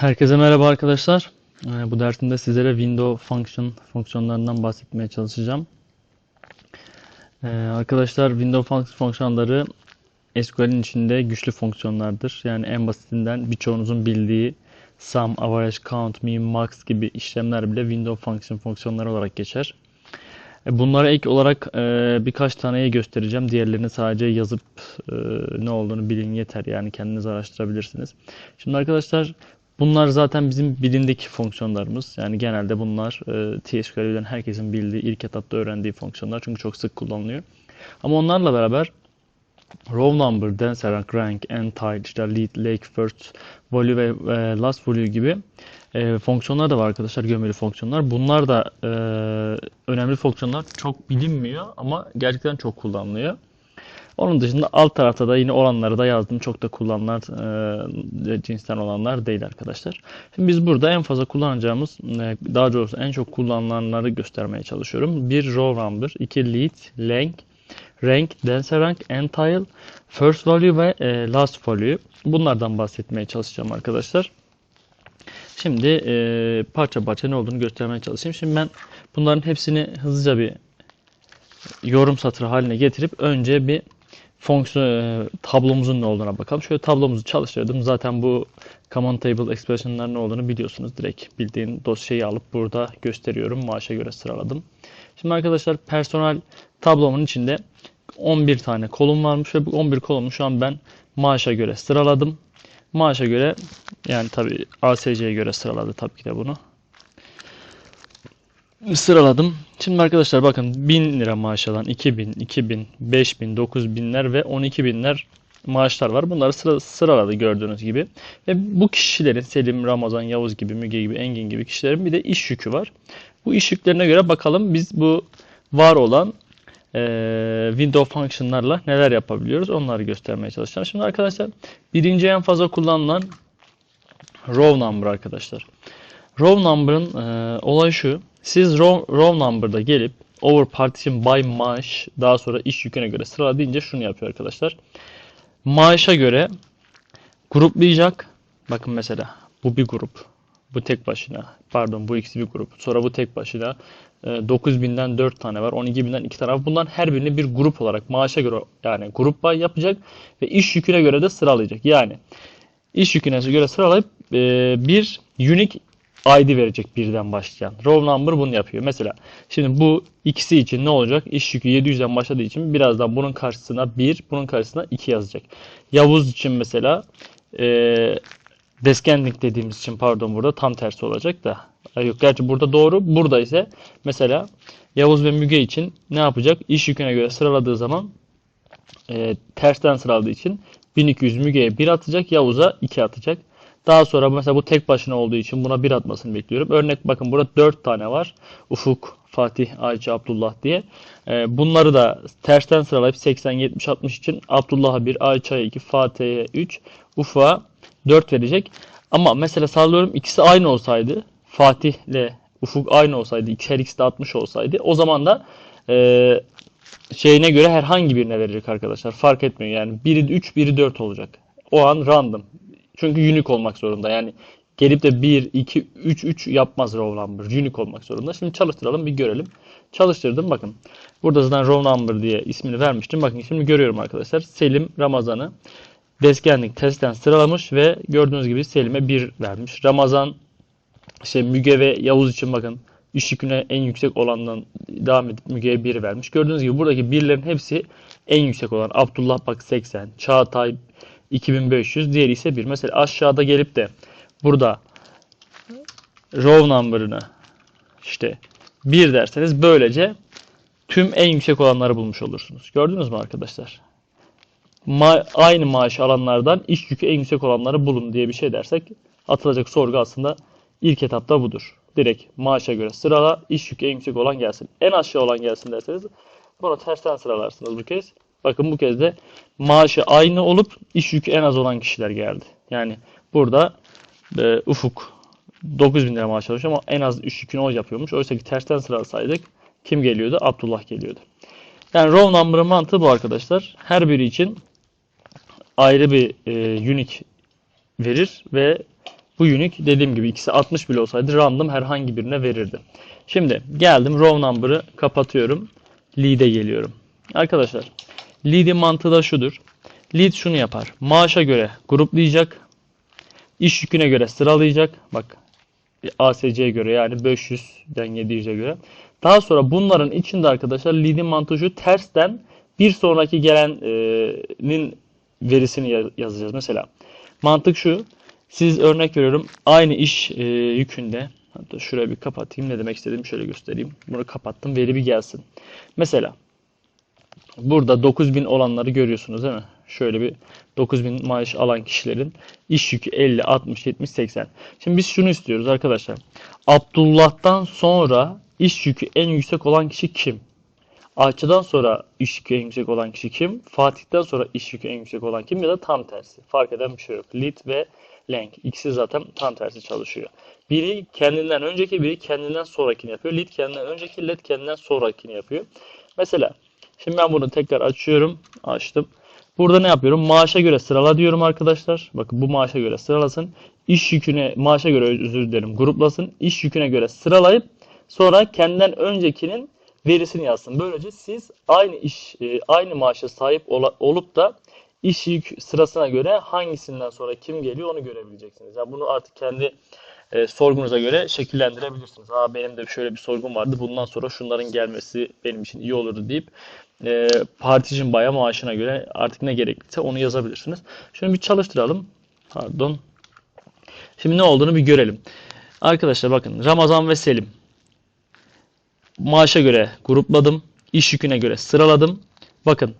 Herkese merhaba arkadaşlar. Ee, Bu dersimde sizlere window function fonksiyonlarından bahsetmeye çalışacağım. Ee, Arkadaşlar window function fonksiyonları SQL'in içinde güçlü fonksiyonlardır. Yani en basitinden birçoğunuzun bildiği sum, average, count, min, max gibi işlemler bile window function fonksiyonları olarak geçer. E, Bunlara ek olarak e, birkaç taneyi göstereceğim. Diğerlerini sadece yazıp e, ne olduğunu bilin yeter. Yani kendiniz araştırabilirsiniz. Şimdi arkadaşlar bunlar zaten bizim bilindik fonksiyonlarımız. Yani genelde bunlar e, TSQL'den herkesin bildiği, ilk etapta öğrendiği fonksiyonlar. Çünkü çok sık kullanılıyor. Ama onlarla beraber row number, dense rank, rank, entile, işte lead, lake, first value ve e, last value gibi e, fonksiyonlar da var arkadaşlar, gömülü fonksiyonlar. Bunlar da e, önemli fonksiyonlar. Çok bilinmiyor ama gerçekten çok kullanılıyor. Onun dışında alt tarafta da yine olanları da yazdım. Çok da kullanılan e, cinsten olanlar değil arkadaşlar. Şimdi biz burada en fazla kullanacağımız, e, daha doğrusu en çok kullanılanları göstermeye çalışıyorum. Bir row number, iki lead, length, rank, dense rank, entile, first value ve e, last value. Bunlardan bahsetmeye çalışacağım arkadaşlar. Şimdi e, parça parça ne olduğunu göstermeye çalışayım. Şimdi ben bunların hepsini hızlıca bir yorum satırı haline getirip önce bir fonksiyon e, tablomuzun ne olduğuna bakalım. Şöyle tablomuzu çalıştırdım. Zaten bu command table expression'lar ne olduğunu biliyorsunuz. Direkt bildiğin dosyayı alıp burada gösteriyorum. Maaşa göre sıraladım. Şimdi arkadaşlar personel tablomun içinde 11 tane kolum varmış ve bu 11 kolumu şu an ben maaşa göre sıraladım. Maaşa göre yani tabi ASC'ye göre sıraladı tabii ki de bunu sıraladım. Şimdi arkadaşlar bakın 1000 lira maaş alan 2000, 2000, 5000, 9000'ler ve 12000'ler maaşlar var. Bunları sıra, sıraladı gördüğünüz gibi. Ve bu kişilerin Selim, Ramazan, Yavuz gibi, Müge gibi, Engin gibi kişilerin bir de iş yükü var. Bu iş yüklerine göre bakalım biz bu var olan eee window function'larla neler yapabiliyoruz onları göstermeye çalışacağım. Şimdi arkadaşlar birinci en fazla kullanılan row number arkadaşlar. Row number'ın e, olayı şu. Siz row, row number'da gelip over partition by maaş daha sonra iş yüküne göre sırala deyince şunu yapıyor arkadaşlar. Maaşa göre gruplayacak. Bakın mesela bu bir grup. Bu tek başına. Pardon bu ikisi bir grup. Sonra bu tek başına. E, 9000'den 4 tane var. 12000'den 2 tane var. Her birini bir grup olarak maaşa göre yani grup by yapacak ve iş yüküne göre de sıralayacak. Yani iş yüküne göre sıralayıp e, bir unique ID verecek birden başlayan. Row number bunu yapıyor. Mesela şimdi bu ikisi için ne olacak? İş yükü 700'den başladığı için birazdan bunun karşısına 1, bunun karşısına 2 yazacak. Yavuz için mesela e, descending dediğimiz için pardon burada tam tersi olacak da. Ay Yok gerçi burada doğru. Burada ise mesela Yavuz ve Müge için ne yapacak? İş yüküne göre sıraladığı zaman e, tersten sıraladığı için 1200 Müge'ye 1 atacak, Yavuz'a 2 atacak. Daha sonra mesela bu tek başına olduğu için buna 1 atmasını bekliyorum. Örnek bakın burada 4 tane var. Ufuk, Fatih, Ayça, Abdullah diye. Ee, bunları da tersten sıralayıp 80, 70, 60 için Abdullah'a 1, Ayça'ya 2, Fatih'e 3, Ufuk'a 4 verecek. Ama mesela sallıyorum ikisi aynı olsaydı Fatih ile Ufuk aynı olsaydı, her ikisi de 60 olsaydı o zaman da e, şeyine göre herhangi birine verecek arkadaşlar. Fark etmiyor yani. Biri 3, biri 4 olacak. O an random. Çünkü unique olmak zorunda. Yani gelip de 1, 2, 3, 3 yapmaz row number. Unique olmak zorunda. Şimdi çalıştıralım bir görelim. Çalıştırdım bakın. Burada zaten row number diye ismini vermiştim. Bakın şimdi görüyorum arkadaşlar. Selim Ramazan'ı descending testten sıralamış ve gördüğünüz gibi Selim'e 1 vermiş. Ramazan işte Müge ve Yavuz için bakın iş yüküne en yüksek olandan devam edip Müge'ye 1 vermiş. Gördüğünüz gibi buradaki birlerin hepsi en yüksek olan. Abdullah bak 80, Çağatay 2500, diğeri ise 1. Mesela aşağıda gelip de burada row number'ını işte 1 derseniz böylece tüm en yüksek olanları bulmuş olursunuz. Gördünüz mü arkadaşlar? Ma aynı maaş alanlardan iş yükü en yüksek olanları bulun diye bir şey dersek atılacak sorgu aslında ilk etapta budur. Direkt maaşa göre sırala, iş yükü en yüksek olan gelsin. En aşağı olan gelsin derseniz bunu tersten sıralarsınız bu kez. Bakın bu kez de maaşı aynı olup iş yükü en az olan kişiler geldi. Yani burada e, Ufuk 9000 lira maaş almış ama en az iş yükünü o yapıyormuş. Oysa ki tersten sıralasaydık kim geliyordu? Abdullah geliyordu. Yani row number'ın mantığı bu arkadaşlar. Her biri için ayrı bir e, unique verir ve Bu unique dediğim gibi ikisi 60 bile olsaydı random herhangi birine verirdi. Şimdi geldim row number'ı kapatıyorum. Lead'e geliyorum. Arkadaşlar lead'in mantığı da şudur. Lead şunu yapar. Maaşa göre gruplayacak. İş yüküne göre sıralayacak. Bak ASC'ye göre yani 500'den 700'e göre. Daha sonra bunların içinde arkadaşlar lead'in mantığı şu tersten bir sonraki gelenin verisini yazacağız. Mesela mantık şu. Siz örnek veriyorum aynı iş e, yükünde hatta şuraya bir kapatayım ne demek istediğimi şöyle göstereyim. Bunu kapattım veri bir gelsin. Mesela burada 9000 olanları görüyorsunuz değil mi? Şöyle bir 9000 maaş alan kişilerin iş yükü 50, 60, 70, 80. Şimdi biz şunu istiyoruz arkadaşlar. Abdullah'tan sonra iş yükü en yüksek olan kişi kim? Ayça'dan sonra iş yükü en yüksek olan kişi kim? Fatih'ten sonra iş yükü en yüksek olan kim? Ya da tam tersi. Fark eden bir şey yok. Lead ve Lang. İkisi zaten tam tersi çalışıyor. Biri kendinden önceki, biri kendinden sonrakini yapıyor. Lead kendinden önceki, Led kendinden sonrakini yapıyor. Mesela şimdi ben bunu tekrar açıyorum. Açtım. Burada ne yapıyorum? Maaşa göre sırala diyorum arkadaşlar. Bakın bu maaşa göre sıralasın. İş yüküne, maaşa göre özür dilerim gruplasın. İş yüküne göre sıralayıp sonra kendinden öncekinin verisini yazsın. Böylece siz aynı iş, e, aynı maaşa sahip olup da iş yük sırasına göre hangisinden sonra kim geliyor onu görebileceksiniz. Yani bunu artık kendi e, sorgunuza göre şekillendirebilirsiniz. Aa benim de şöyle bir sorgum vardı. Bundan sonra şunların gelmesi benim için iyi olurdu deyip e, particin baya maaşına göre artık ne gerekliyse onu yazabilirsiniz. Şunu bir çalıştıralım. Pardon. Şimdi ne olduğunu bir görelim. Arkadaşlar bakın Ramazan ve Selim. Maaşa göre grupladım. iş yüküne göre sıraladım. Bakın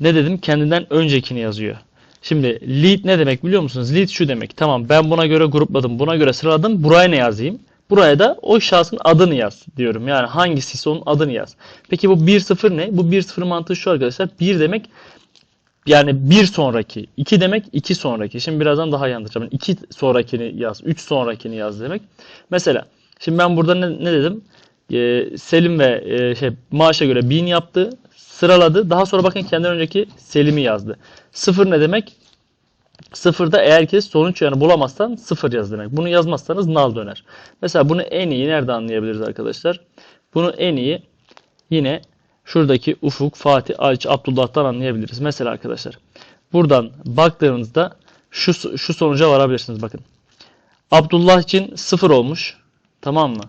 ne dedim? Kendinden öncekini yazıyor. Şimdi lead ne demek biliyor musunuz? Lead şu demek. Tamam ben buna göre grupladım, buna göre sıraladım. Buraya ne yazayım? Buraya da o şahsın adını yaz diyorum. Yani hangisi onun adını yaz. Peki bu 1-0 ne? Bu 1-0 mantığı şu arkadaşlar. 1 demek yani bir sonraki. 2 demek iki sonraki. Şimdi birazdan daha iyi anlatacağım. 2 sonrakini yaz. 3 sonrakini yaz demek. Mesela şimdi ben burada ne, ne dedim? Ee, Selim ve e, şey maaşa göre 1000 yaptı sıraladı. Daha sonra bakın kendinden önceki Selim'i yazdı. Sıfır ne demek? Sıfırda eğer ki sonuç yanı bulamazsan sıfır yaz demek. Bunu yazmazsanız null döner. Mesela bunu en iyi nerede anlayabiliriz arkadaşlar? Bunu en iyi yine şuradaki Ufuk, Fatih, Ayça, Abdullah'tan anlayabiliriz. Mesela arkadaşlar buradan baktığınızda şu, şu sonuca varabilirsiniz bakın. Abdullah için sıfır olmuş. Tamam mı?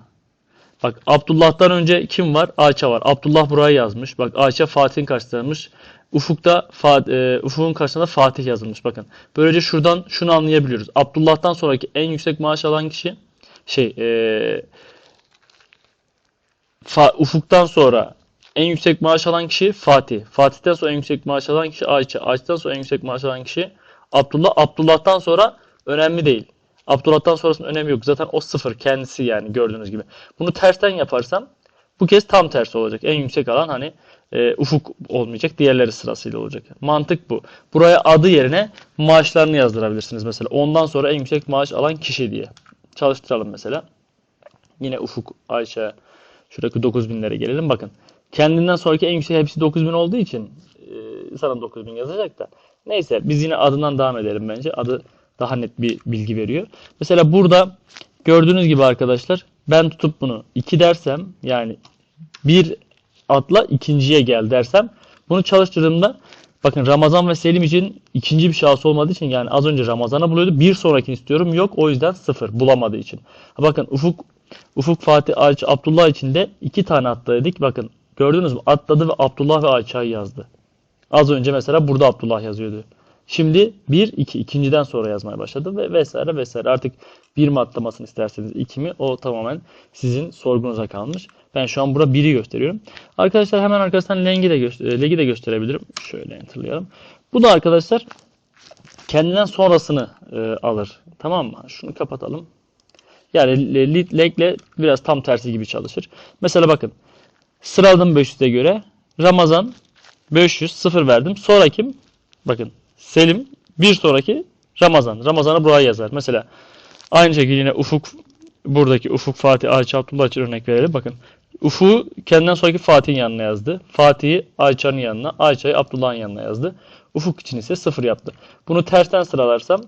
Bak Abdullah'tan önce kim var? Ayça var. Abdullah burayı yazmış. Bak Ayça Fatih'in karşısında yazmış. Ufuk'ta e, Ufuk'un karşısında Fatih yazılmış. Bakın. Böylece şuradan şunu anlayabiliyoruz. Abdullah'tan sonraki en yüksek maaş alan kişi şey e, Ufuk'tan sonra en yüksek maaş alan kişi Fatih. Fatih'ten sonra en yüksek maaş alan kişi Ayça. Ayça'dan sonra en yüksek maaş alan kişi Abdullah. Abdullah'tan sonra önemli değil. Abdullah'tan sonrasının önemi yok. Zaten o sıfır kendisi yani gördüğünüz gibi. Bunu tersten yaparsam bu kez tam tersi olacak. En yüksek alan hani e, ufuk olmayacak. Diğerleri sırasıyla olacak. Mantık bu. Buraya adı yerine maaşlarını yazdırabilirsiniz mesela. Ondan sonra en yüksek maaş alan kişi diye. Çalıştıralım mesela. Yine ufuk Ayşe şuradaki 9000'lere gelelim. Bakın. Kendinden sonraki en yüksek hepsi 9000 olduğu için e, sana 9000 yazacak da. Neyse biz yine adından devam edelim bence. Adı daha net bir bilgi veriyor. Mesela burada gördüğünüz gibi arkadaşlar ben tutup bunu 2 dersem yani bir atla ikinciye gel dersem bunu çalıştırdığımda bakın Ramazan ve Selim için ikinci bir şahıs olmadığı için yani az önce Ramazan'a buluyordu. Bir sonrakini istiyorum. Yok o yüzden sıfır bulamadığı için. Bakın Ufuk Ufuk Fatih Ayça Abdullah için de iki tane atladık. Bakın gördünüz mü? Atladı ve Abdullah ve Ayça'yı yazdı. Az önce mesela burada Abdullah yazıyordu. Şimdi 1, 2, ikinciden sonra yazmaya başladı ve vesaire vesaire. Artık bir mi atlamasını isterseniz iki mi o tamamen sizin sorgunuza kalmış. Ben şu an burada 1'i gösteriyorum. Arkadaşlar hemen arkasından lengi de, gö- legi de gösterebilirim. Şöyle enterlayalım. Bu da arkadaşlar kendinden sonrasını e, alır. Tamam mı? Şunu kapatalım. Yani lead legle biraz tam tersi gibi çalışır. Mesela bakın sıraladım 500'e göre. Ramazan 500 0 verdim. Sonra kim? Bakın Selim bir sonraki Ramazan. Ramazan'ı buraya yazar. Mesela aynı şekilde yine Ufuk buradaki Ufuk Fatih Ayça Abdullah için örnek verelim. Bakın Ufuk'u kendinden sonraki Fatih'in yanına yazdı. Fatih'i Ayça'nın yanına, Ayça'yı Abdullah'ın yanına yazdı. Ufuk için ise sıfır yaptı. Bunu tersten sıralarsam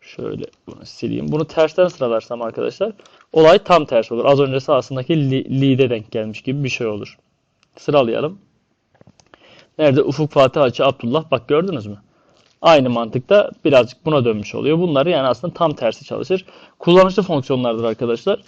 Şöyle bunu sileyim. Bunu tersten sıralarsam arkadaşlar olay tam tersi olur. Az önce aslındaki li, lead'e denk gelmiş gibi bir şey olur. Sıralayalım. Nerede? Ufuk, Fatih, Hacı, Abdullah. Bak gördünüz mü? Aynı mantıkta birazcık buna dönmüş oluyor. Bunları yani aslında tam tersi çalışır. Kullanışlı fonksiyonlardır arkadaşlar.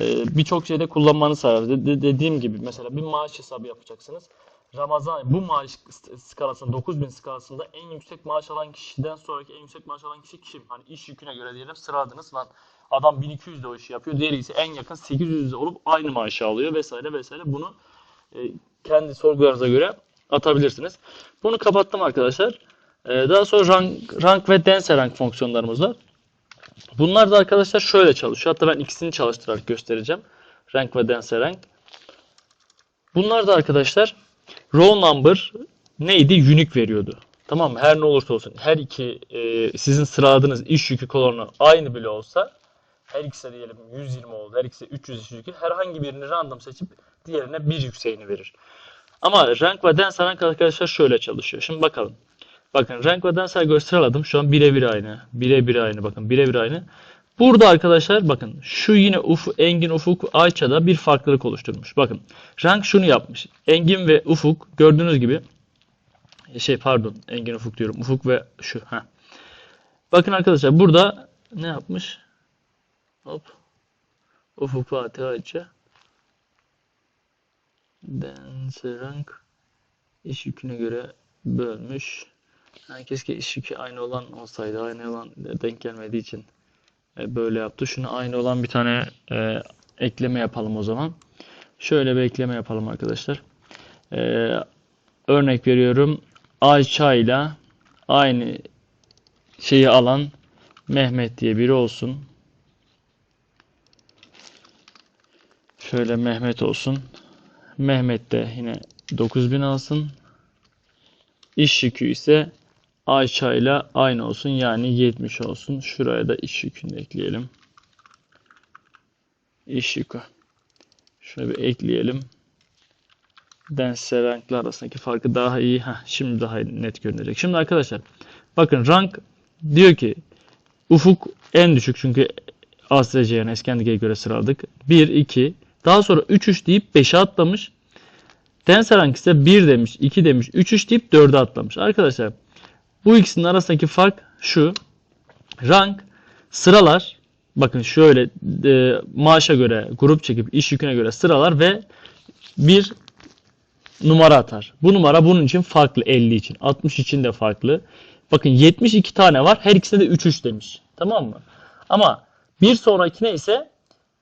Ee, Birçok şeyde kullanmanız sağlar. De- de- dediğim gibi mesela bir maaş hesabı yapacaksınız. Ramazan bu maaş skalasında 9000 skalasında en yüksek maaş alan kişiden sonraki en yüksek maaş alan kişi kim? Hani iş yüküne göre diyelim sıraladınız lan adam 1200 de o işi yapıyor. Diğeri ise en yakın 800 de olup aynı maaşı alıyor vesaire vesaire. Bunu e, kendi sorgularınıza göre atabilirsiniz. Bunu kapattım arkadaşlar. Ee, daha sonra rank, rank ve dense rank fonksiyonlarımız var. Bunlar da arkadaşlar şöyle çalışıyor. Hatta ben ikisini çalıştırarak göstereceğim. Rank ve dense rank. Bunlar da arkadaşlar row number neydi? Unique veriyordu. Tamam mı? Her ne olursa olsun. Her iki e, sizin sıraladığınız iş yükü kolonu aynı bile olsa her ikisi diyelim 120 oldu. Her ikisi de 300 iş yükü. Herhangi birini random seçip diğerine bir yükseğini verir. Ama rank ve dense rank arkadaşlar şöyle çalışıyor. Şimdi bakalım. Bakın renk ve denser göstereladım. Şu an birebir aynı. Birebir aynı. Bakın birebir aynı. Burada arkadaşlar bakın şu yine Uf, Engin, Ufuk, Ayça'da bir farklılık oluşturmuş. Bakın rank şunu yapmış. Engin ve Ufuk gördüğünüz gibi şey pardon Engin Ufuk diyorum. Ufuk ve şu. Heh. Bakın arkadaşlar burada ne yapmış? Hop. Ufuk, Fatih, Ayça. Dense rank iş yüküne göre bölmüş. Yani keşke iş yükü aynı olan olsaydı. Aynı olan denk gelmediği için e, böyle yaptı. Şunu aynı olan bir tane e, ekleme yapalım o zaman. Şöyle bir ekleme yapalım arkadaşlar. E, örnek veriyorum. Ayça ile aynı şeyi alan Mehmet diye biri olsun. Şöyle Mehmet olsun. Mehmet de yine 9000 alsın. İş yükü ise Ayça ile aynı olsun. Yani 70 olsun. Şuraya da iş yükünü ekleyelim. İş yükü. Şunu bir ekleyelim. Dense renkler arasındaki farkı daha iyi. Heh, şimdi daha net görünecek. Şimdi arkadaşlar bakın rank diyor ki ufuk en düşük çünkü ASC'ye Eskendige'ye göre sıraladık. 1, 2 daha sonra 3, 3 deyip 5'e atlamış. Dense rank ise 1 demiş, 2 demiş, 3, 3 deyip 4'e atlamış. Arkadaşlar bu ikisinin arasındaki fark şu. Rank sıralar bakın şöyle e, maaşa göre grup çekip iş yüküne göre sıralar ve bir numara atar. Bu numara bunun için farklı 50 için. 60 için de farklı. Bakın 72 tane var. Her ikisine de 3 3 demiş. Tamam mı? Ama bir sonrakine ise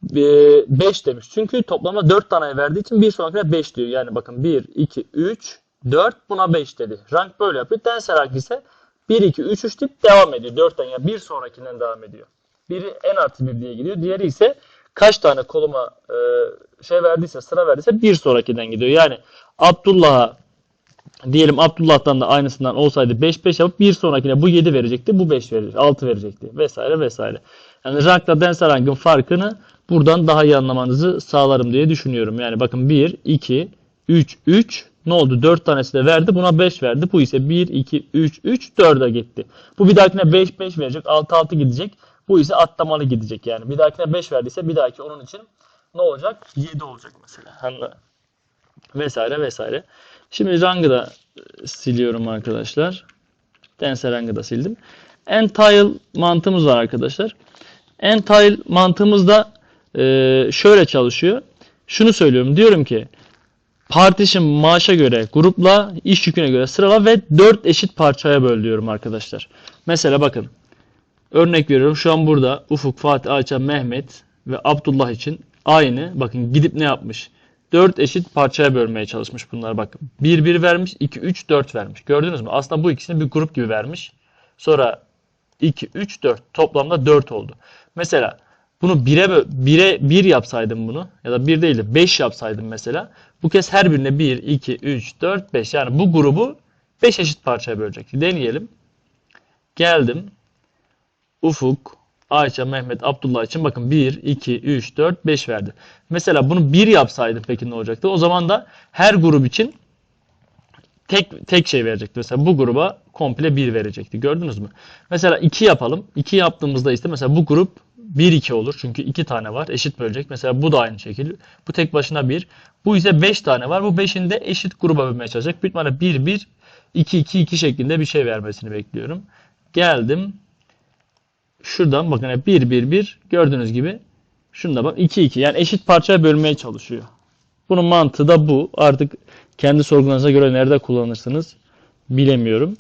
5 demiş. Çünkü toplamda 4 tane verdiği için bir sonrakine 5 diyor. Yani bakın 1, 2, 3, 4 buna 5 dedi. Rank böyle yapıyor. Dense rank ise 1, 2, 3, 3 deyip devam ediyor. 4'ten yani bir sonrakinden devam ediyor. Biri en artı 1 diye gidiyor. Diğeri ise kaç tane koluma e, şey verdiyse sıra verdiyse bir sonrakinden gidiyor. Yani Abdullah'a diyelim Abdullah'tan da aynısından olsaydı 5 5 yapıp bir sonrakine bu 7 verecekti. Bu 5 verecekti. 6 verecekti. Vesaire vesaire. Yani rankla dense rankın farkını buradan daha iyi anlamanızı sağlarım diye düşünüyorum. Yani bakın 1, 2, 3, 3 ne oldu? 4 tanesi de verdi. Buna 5 verdi. Bu ise 1, 2, 3, 3, 4'e gitti. Bu bir dahakine 5, 5 verecek. 6, 6 gidecek. Bu ise atlamalı gidecek yani. Bir dahakine 5 verdiyse bir dahaki onun için ne olacak? 7 olacak mesela. Anla. Vesaire vesaire. Şimdi rangı da siliyorum arkadaşlar. Dense rangı da sildim. Entile mantığımız var arkadaşlar. Entile mantığımızda e, şöyle çalışıyor. Şunu söylüyorum. Diyorum ki partition maaşa göre grupla iş yüküne göre sırala ve 4 eşit parçaya böl diyorum arkadaşlar. Mesela bakın. Örnek veriyorum. Şu an burada Ufuk, Fatih, Ayça, Mehmet ve Abdullah için aynı. Bakın gidip ne yapmış? 4 eşit parçaya bölmeye çalışmış bunlar bakın. 1 1 vermiş, 2 3 4 vermiş. Gördünüz mü? Aslında bu ikisini bir grup gibi vermiş. Sonra 2 3 4 toplamda 4 oldu. Mesela bunu 1'e 1'e 1 yapsaydım bunu ya da 1 değil de 5 yapsaydım mesela bu kez her birine 1 2 3 4 5 yani bu grubu 5 eşit parçaya bölecek. Deneyelim. Geldim. Ufuk, Ayça, Mehmet, Abdullah için bakın 1, 2, 3, 4, 5 verdi. Mesela bunu 1 yapsaydım peki ne olacaktı? O zaman da her grup için tek tek şey verecekti. Mesela bu gruba komple 1 verecekti. Gördünüz mü? Mesela 2 yapalım. 2 yaptığımızda işte mesela bu grup 1 2 olur. Çünkü 2 tane var. Eşit bölecek. Mesela bu da aynı şekilde. Bu tek başına 1. Bu ise 5 tane var. Bu 5'in de eşit gruba bölmeye çalışacak. Büyük ihtimalle 1 1 2 2 2 şeklinde bir şey vermesini bekliyorum. Geldim. Şuradan bakın hep 1 1 1 gördüğünüz gibi şunda bak 2 2 yani eşit parçaya bölmeye çalışıyor. Bunun mantığı da bu. Artık kendi sorgularınıza göre nerede kullanırsınız bilemiyorum.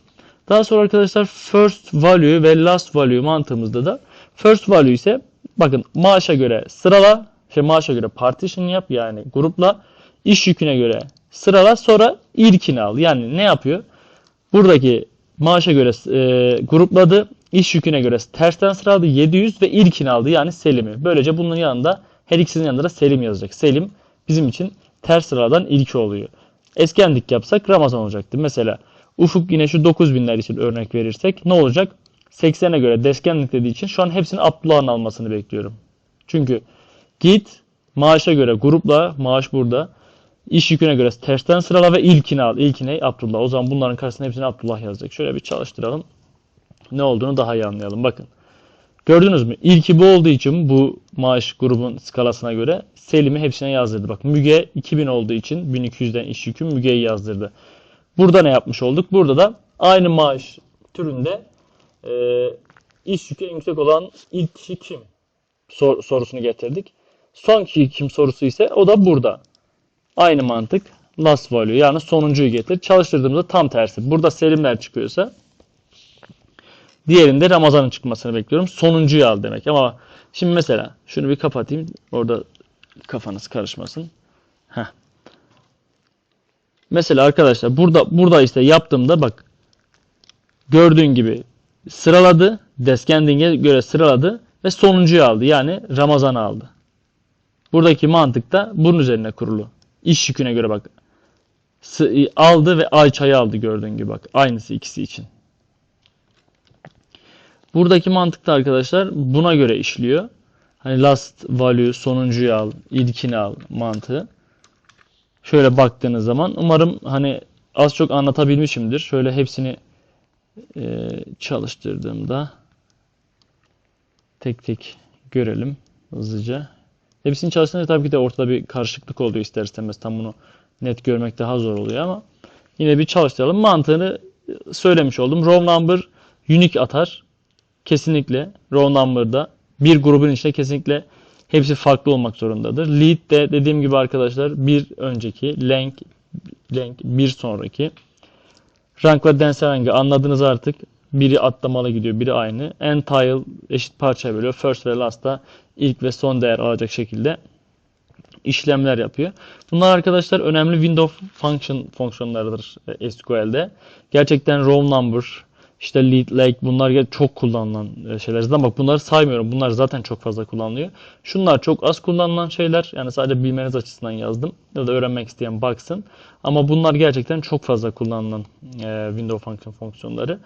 Daha sonra arkadaşlar first value ve last value mantığımızda da first value ise bakın maaşa göre sırala, şey maaşa göre partition yap yani grupla iş yüküne göre sırala sonra ilkini al. Yani ne yapıyor? Buradaki maaşa göre e, grupladı, iş yüküne göre tersten sıraladı 700 ve ilkini aldı yani Selim'i. Böylece bunun yanında her ikisinin yanında da Selim yazacak. Selim bizim için ters sıradan ilki oluyor. Eskendik yapsak Ramazan olacaktı. Mesela Ufuk yine şu 9000'ler için örnek verirsek ne olacak? 80'e göre deskenlik dediği için şu an hepsini Abdullah'ın almasını bekliyorum. Çünkü git maaşa göre grupla maaş burada. İş yüküne göre tersten sırala ve ilkini al. İlkine Abdullah. O zaman bunların karşısına hepsini Abdullah yazacak. Şöyle bir çalıştıralım. Ne olduğunu daha iyi anlayalım. Bakın. Gördünüz mü? İlki bu olduğu için bu maaş grubun skalasına göre Selim'i hepsine yazdırdı. Bak Müge 2000 olduğu için 1200'den iş yükü Müge'yi yazdırdı. Burada ne yapmış olduk? Burada da aynı maaş türünde e, iş yükü en yüksek olan ilk kişi kim? Sor- sorusunu getirdik. Son kişi kim sorusu ise o da burada. Aynı mantık. Last value yani sonuncuyu getir. Çalıştırdığımızda tam tersi. Burada Selimler çıkıyorsa diğerinde Ramazan'ın çıkmasını bekliyorum. Sonuncuyu al demek. Ama şimdi mesela şunu bir kapatayım. Orada kafanız karışmasın. Heh. Mesela arkadaşlar burada burada işte yaptığımda bak gördüğün gibi sıraladı. Descending'e göre sıraladı ve sonuncuyu aldı. Yani Ramazan'ı aldı. Buradaki mantık da bunun üzerine kurulu. İş yüküne göre bak. S- aldı ve Ayça'yı aldı gördüğün gibi bak. Aynısı ikisi için. Buradaki mantık da arkadaşlar buna göre işliyor. Hani last value sonuncuyu al, ilkini al mantığı. Şöyle baktığınız zaman umarım hani az çok anlatabilmişimdir. Şöyle hepsini e, çalıştırdığımda tek tek görelim hızlıca. Hepsini çalıştığında tabii ki de ortada bir karışıklık oluyor ister istemez. Tam bunu net görmek daha zor oluyor ama yine bir çalıştıralım. Mantığını söylemiş oldum. Row number unique atar. Kesinlikle row number'da bir grubun içinde kesinlikle hepsi farklı olmak zorundadır. Lead de dediğim gibi arkadaşlar bir önceki, length, length bir sonraki. Rank ve dense range anladınız artık. Biri atlamalı gidiyor, biri aynı. Entile eşit parçaya bölüyor. First ve last da ilk ve son değer alacak şekilde işlemler yapıyor. Bunlar arkadaşlar önemli window function fonksiyonlarıdır e, SQL'de. Gerçekten row number, işte lead leg bunlar çok kullanılan e, şeyler. Zaten bak bunları saymıyorum. Bunlar zaten çok fazla kullanılıyor. Şunlar çok az kullanılan şeyler. Yani sadece bilmeniz açısından yazdım. Ya da öğrenmek isteyen baksın. Ama bunlar gerçekten çok fazla kullanılan e, window function fonksiyonları.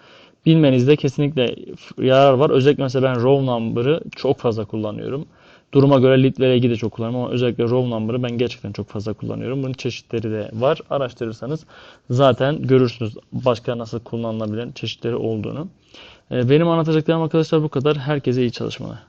Bilmenizde kesinlikle yarar var. Özellikle mesela ben row number'ı çok fazla kullanıyorum. Duruma göre lead de çok kullanıyorum ama özellikle row number'ı ben gerçekten çok fazla kullanıyorum. Bunun çeşitleri de var. Araştırırsanız zaten görürsünüz başka nasıl kullanılabilen çeşitleri olduğunu. Ee, Benim anlatacaklarım arkadaşlar bu kadar. Herkese iyi çalışmalar.